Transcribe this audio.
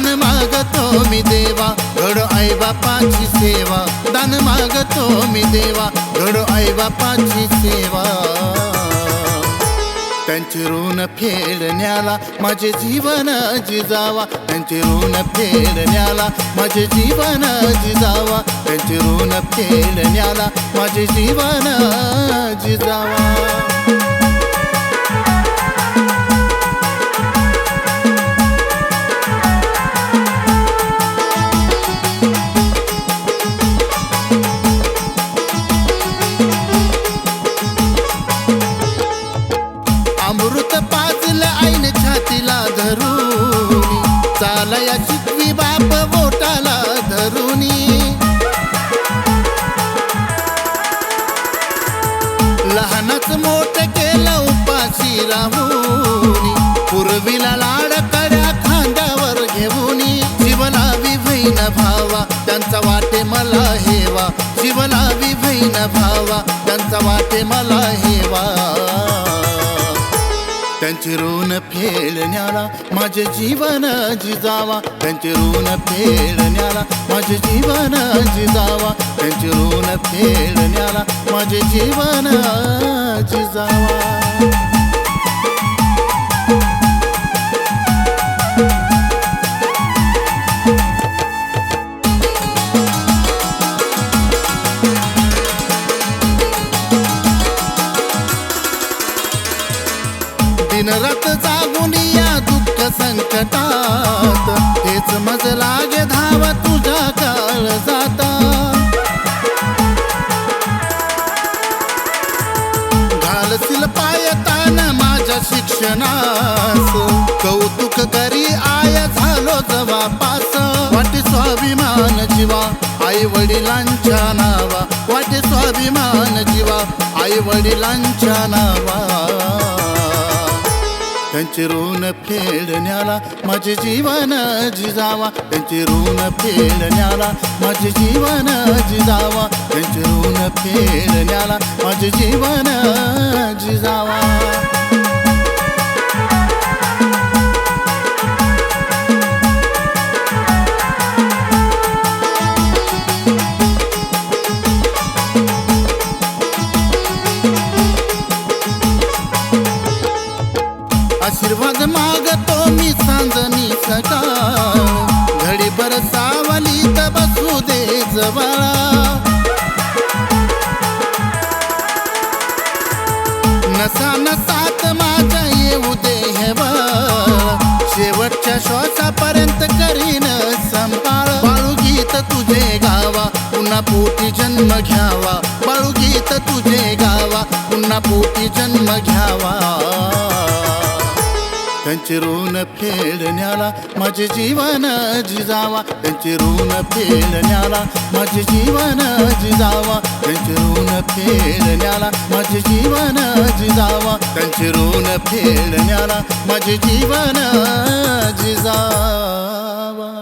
दान मागतो मी देवा. घड आई बापाची सेवा. दान मागतो मी देवा. घड आई बापाची सेवा. त्यांचे ऋण फेडण्याला माझे जीवन जिजावा त्यांचे ऋण फेडण्याला माझे जीवन जिजावा त्यांचे ऋण फेडण्याला माझे जीवन जिजावा चालया शिकवी बाप बोटाला धरुनी. लहानच मोठ केलं उपाशी पूर्वीला लाड कड्या खांद्यावर घेऊनी. शिवला विभैन भावा त्यांचा वाटे मला हेवा. शिवला विभैन भावा त्यांचा वाटे मला त्यांचे ऋण फेडण्याला माझे जीवन जिजावा. त्यांचे ऋण फेडण्याला माझे जीवन जिजावा. त्यांचे ऋण फेडण्याला माझे जीवन जिजावा. दिनरात जागून या दुःख संकटात. हेच मज लागे धाव तुझ्या काळ जाता. घालशील पायतान माझ्या शिक्षणास. कौतुक करी आय झालो जवापास वाटे स्वाभिमान जीवा आई वडिलांच्या नावा. वाटे स्वाभिमान जीवा आई वडिलांच्या नावा. त्यांचे ऋण फेडण्याला माझे जीवन जिजावा. त्यांचे ऋण फेडण्याला माझे जीवन जिजावा. त्यांचे ऋण फेडण्याला माझे जीवन जिजावा. आशीर्वाद मागतो मी सांजनी सकाळ घडी बरसावली तर बसू दे जवळा. नसा नसात माझ्या येऊ दे हे शेवटच्या श्वासापर्यंत करीन संपाळ. बाळू गीत तुझे गावा पुन्हा पोटी जन्म घ्यावा. बाळू गीत तुझे गावा पुन्हा पोटी जन्म घ्यावा. त्यांचे ऋण फेडण्याला माझे जीवन जिजावा त्यांचे ऋण फेडण्याला माझे जीवन जिजावा त्यांचे ऋण फेडण्याला माझे जीवन जिजावा त्यांचे ऋण फेडण्याला माझे जीवन जिजावा